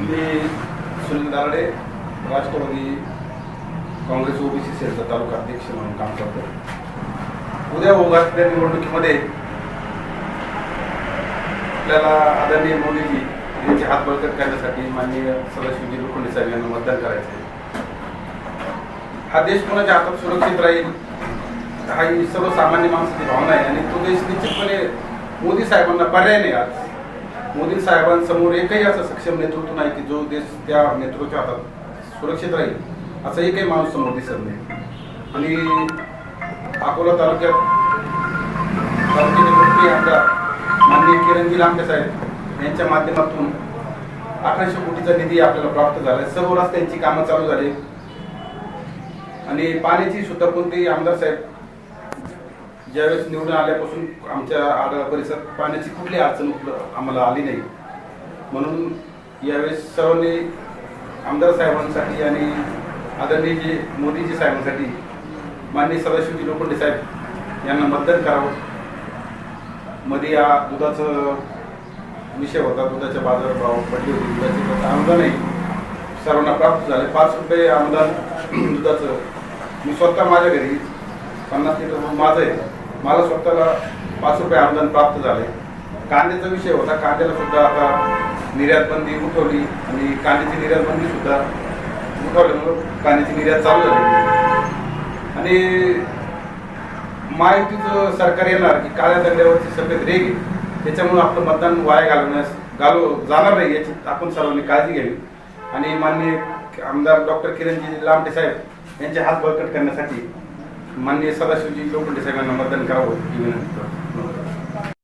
मी Sunil Darade Rashtrawadi Congress OBC सेलचा तालुका अध्यक्ष म्हणून काम करतो उद्या ओघातल्या निवडणुकीमध्ये आपल्याला आदरणीय मोदीजी यांचे हात बळकट करण्यासाठी माननीय सदाशिवजी लोखंडे साहेब यांना मतदान करायचं आहे हा देश कोणाच्या हातात सुरक्षित राहील हा ही सर्वसामान्य माणसाची भावना आहे आणि तो देश निश्चितपणे मोदी साहेबांना पर्याय नाही आज मोदी साहेबांसमोर एकही असं सक्षम नेतृत्व नाही की जो देश त्या नेतृत्वाच्या हातात सुरक्षित राहील असं एकही माणूस समोर दिसत नाही. आणि अकोला तालुक्यात तालुक्याचे मुख्य आमदार माननीय किरणजी लांबे साहेब यांच्या माध्यमातून अकराशे कोटीचा निधी आपल्याला प्राप्त झाला सर्व रस्त्यांची कामं चालू झाली. आणि पाण्याची सुद्धा कोणतेही आमदार साहेब ज्यावेळेस निवडून आल्यापासून आमच्या आडा परिसरात पाण्याची कुठली अडचण आम्हाला आली नाही. म्हणून यावेळेस सर्वांनी आमदार साहेबांसाठी आणि आदरणीय जे मोदीजी साहेबांसाठी माननीय सदाशिवजी लोखंडे साहेब यांना मतदान करावं. मध्ये या दुधाचं विषय होता दुधाच्या बाजारभाव पडली होती दुधाचे अनुदानही सर्वांना प्राप्त झाले. पाच रुपये अनुदान दुधाचं. मी स्वतः माझ्या घरी पन्नास लिटर माझं आहे. मला स्वतःला पाच रुपये अनुदान प्राप्त झाले. कांद्याचा विषय होता. कांद्याला सुद्धा आता निर्यातबंदी उठवली आणि कांद्याची निर्यातबंदी सुद्धा उठवल्यामुळं कांद्याची निर्यात चालू झाली. आणि महायुतीचं सरकार येणार की काळ्या दंड्यावरची सफेद रेग त्याच्यामुळं आपलं मतदान वाया घालवण्यास घालव जाणार नाही याची आपण सर्वांनी काळजी घ्यावी. आणि माननीय आमदार डॉक्टर किरणजी लांबटे साहेब यांचे हात बळकट करण्यासाठी माननीय सदाशिवजी लोखंडे साहेबांना मतदान करावं ही विनंती